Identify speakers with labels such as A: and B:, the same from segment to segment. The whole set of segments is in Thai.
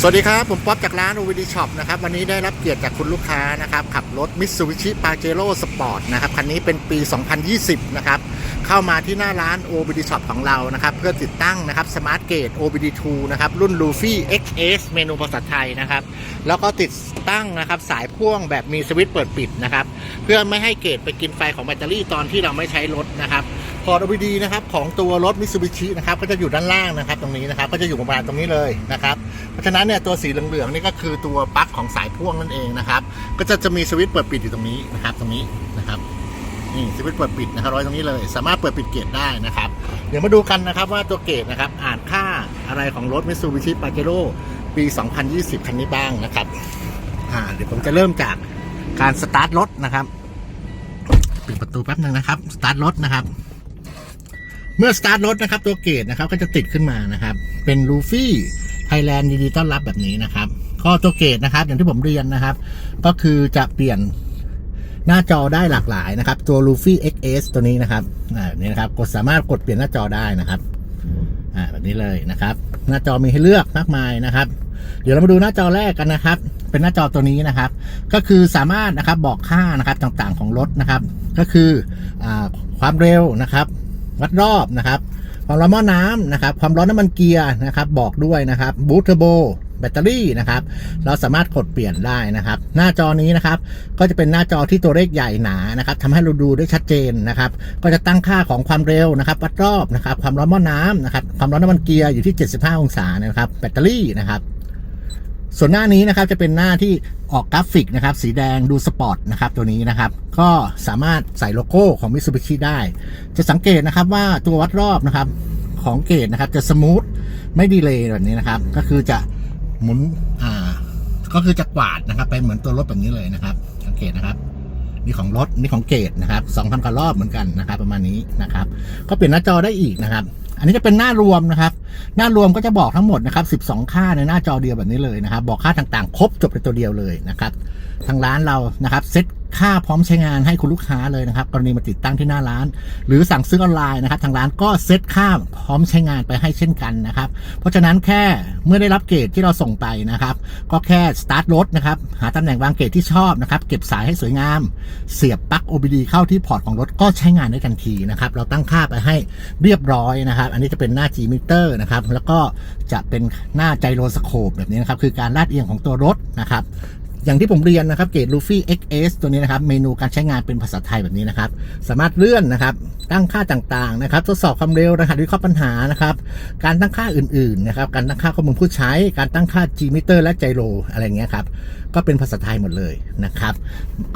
A: สวัสดีครับ ผมป๊อปจากร้าน OVD Shop นะครับ วันนี้ได้รับเกียรติจากคุณลูกค้านะครับ ขับรถ Mitsubishi Pajero Sport นะครับ คันนี้เป็นปี 2020 นะครับ เข้ามาที่หน้าร้าน OVD Shop ของเรานะครับ เพื่อติดตั้งนะครับ Smart Gate OBD2 นะครับ รุ่น Luffy XS เมนูภาษาไทยนะครับ แล้วก็ติดตั้งนะครับสายพ่วงแบบมีสวิตช์เปิดปิดนะครับ เพื่อไม่ให้เกตไปกินไฟของแบตเตอรี่ตอนที่เราไม่ใช้รถนะครับพอร์ต OBD นะครับของตัวรถ Mitsubishi นะครับก็จะอยู่ด้านล่างนะครับ ตรงนี้นะครับก็จะอยู่ประมาณตรงนี้เลยนะครับ ราะฉะนั้นเนี่ยตัวสีเหลืองๆนี่ก็คือตัวปลั๊กของสายพ่วงนั่นเองนะครับ ก็จะจะมีสวิตช์เปิดปิดอยู่ตรงนี้นะครับ ตรงนี้นะครับนี่สวิตช์เปิดปิดนะครับร้อยตรงนี้เลย สามารถเปิดปิดเกตได้นะครับ เดี๋ยวมาดูกันนะครับว่าตัวเกตนะครับอ่านค่าอะไรของรถ Mitsubishi Pajero ปี 2020 คันนี้บ้างนะครับอ่าเดี๋ยวผมจะเริ่มจากการสตาร์ทรถนะครับปิดประตูแป๊บหนึงนะครับสตาร์ทรถนะครับ เมื่อสตาร์ทรถนะครับ ตัวเกตนะครับก็จะติดขึ้นมานะครับ เป็นลูฟี่ ไทยแลนด์ดีๆต้อนรับแบบนี้นะครับ ก็ตัวเกตนะครับ อย่างที่ผมเรียนนะครับ ก็คือจะเปลี่ยนหน้าจอได้หลากหลายนะครับ ตัว Luffy XS ตัวนี้นะครับอ่านี้นะครับกดสามารถกดเปลี่ยนหน้าจอได้นะครับอ่าแบบนี้เลยนะครับ หน้าจอมีให้เลือกมากมายนะครับ เดี๋ยวเรามาดูหน้าจอแรกกันนะครับ เป็นหน้าจอตัวนี้นะครับ ก็คือสามารถนะครับบอกค่านะครับต่างๆของรถนะครับ ก็คืออความเร็วนะครับ วัดรอบนะครับ ความร้อนหม้อน้ำนะครับ ความร้อนน้ำมันเกียร์นะครับ บอกด้วยนะครับบูทเทอร์โบแบตเตอรี่นะครับ เราสามารถกดเปลี่ยนได้นะครับ หน้าจอนี้นะครับ ก็จะเป็นหน้าจอที่ตัวเลขใหญ่หนานะครับทำให้เราดูได้ชัดเจนนะครับ ก็จะตั้งค่าของความเร็วนะครับ วัดรอบนะครับ ความร้อนหม้อน้ำนะครับ ความร้อนน้ำมันเกียร์อยู่ที่ 75 องศานะครับ แบตเตอรี่นะครับ ส่วนหน้านี้นะครับจะเป็นหน้าที่ออกกราฟิกนะครับ สีแดงดูสปอร์ตนะครับตัวนี้นะครับ ก็สามารถใส่โลโก้ของ Mitsubishi ได้ จะสังเกตนะครับว่าตัววัดรอบนะครับของเกตนะครับจะสมูทไม่ดีเลย์แบบนี้นะครับ ก็คือจะหมุนอ่าก็คือจะกวาดนะครับ ไปเหมือนตัวรถแบบนี้เลยนะครับ สังเกตนะครับนี่ของรถนี่ของเกตนะครับ2,000กว่ารอบเหมือนกันนะครับ ประมาณนี้นะครับ ก็เปลี่ยนหน้าจอได้อีกนะครับ อันนี้จะเป็นหน้ารวมนะครับ หน้ารวมก็จะบอกทั้งหมดนะครับ 12 ค่าในหน้าจอเดียวแบบนี้เลยนะครับ บอกค่าต่างๆ ครบจบในตัวเดียวเลยนะครับ ทางร้านเรานะครับเซ็ต ค่าพร้อมใช้งานให้คุณลูกค้าเลยนะครับ กรณีมาติดตั้งที่หน้าร้าน หรือสั่งซื้อออนไลน์นะครับ ทางร้านก็เซ็ตค่าพร้อมใช้งานไปให้เช่นกันนะครับ เพราะฉะนั้นแค่เมื่อได้รับเกรดที่เราส่งไปนะครับ ก็แค่สตาร์ทรถนะครับ หาตำแหน่งวางเกรดที่ชอบนะครับ เก็บสายให้สวยงาม เสียบปลั๊ก OBD เข้าที่พอร์ตของรถก็ใช้งานได้ทันทีนะครับ เราตั้งค่าไปให้เรียบร้อยนะครับ อันนี้จะเป็นหน้า G meter นะครับ แล้วก็จะเป็นหน้าไจโรสโคปแบบนี้นะครับ คือการลาดเอียงของตัวรถนะครับ อย่างที่ผมเรียนนะครับเกรด Luffy XS ตัวนี้นะครับ เมนูการใช้งานเป็นภาษาไทยแบบนี้นะครับ สามารถเลื่อนนะครับ ตั้งค่าต่างๆนะครับ ทดสอบความเร็วรหัสวิเคราะห์ปัญหานะครับ การตั้งค่าอื่นๆนะครับ การตั้งค่าข้อมูลผู้ใช้ การตั้งค่า G meter และไจโรอะไรเงี้ยครับ ก็เป็นภาษาไทยหมดเลยนะครับ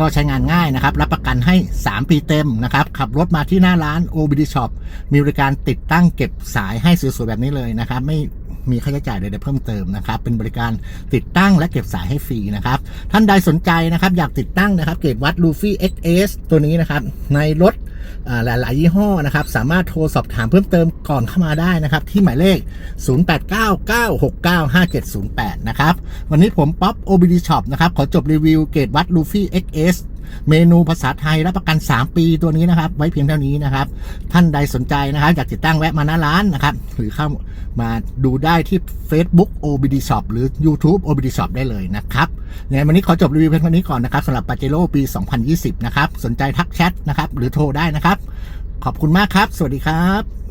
A: ก็ใช้งานง่ายนะครับ รับประกันให้ 3 ปีเต็มนะครับ ขับรถมาที่หน้าร้าน OBD Shop มีบริการติดตั้งเก็บสายให้สวยๆแบบนี้เลยนะครับ ไม่ มีค่าใช้จ่ายใดๆเพิ่มเติมนะครับ เป็นบริการติดตั้งและเก็บสายให้ฟรีนะครับ ท่านใดสนใจนะครับอยากติดตั้งนะครับ เกรดวัด Luffy XS ตัวนี้นะครับในรถหลายๆยี่ห้อนะครับ สามารถโทรสอบถามเพิ่มเติมก่อนเข้ามาได้นะครับ ที่หมายเลข 0899695708 นะครับ วันนี้ผมป๊อป OBD Shop นะครับ ขอจบรีวิวเกรดวัด Luffy XS เมนูภาษาไทยรับประกัน 3 ปีตัวนี้นะครับ ไว้เพียงเท่านี้นะครับ ท่านใดสนใจนะครับอยากติดตั้งแวะมาหน้าร้านนะครับ หรือเข้ามาดูได้ที่ Facebook OBD Shop หรือ YouTube OBD Shop ได้เลยนะครับยังไงวันนี้ขอจบรีวิวเพียงเท่านี้ก่อนนะครับสำหรับปาเจโร่ปี 2020 นะครับ สนใจทักแชทนะครับ หรือโทรได้นะครับ ขอบคุณมากครับ สวัสดีครับ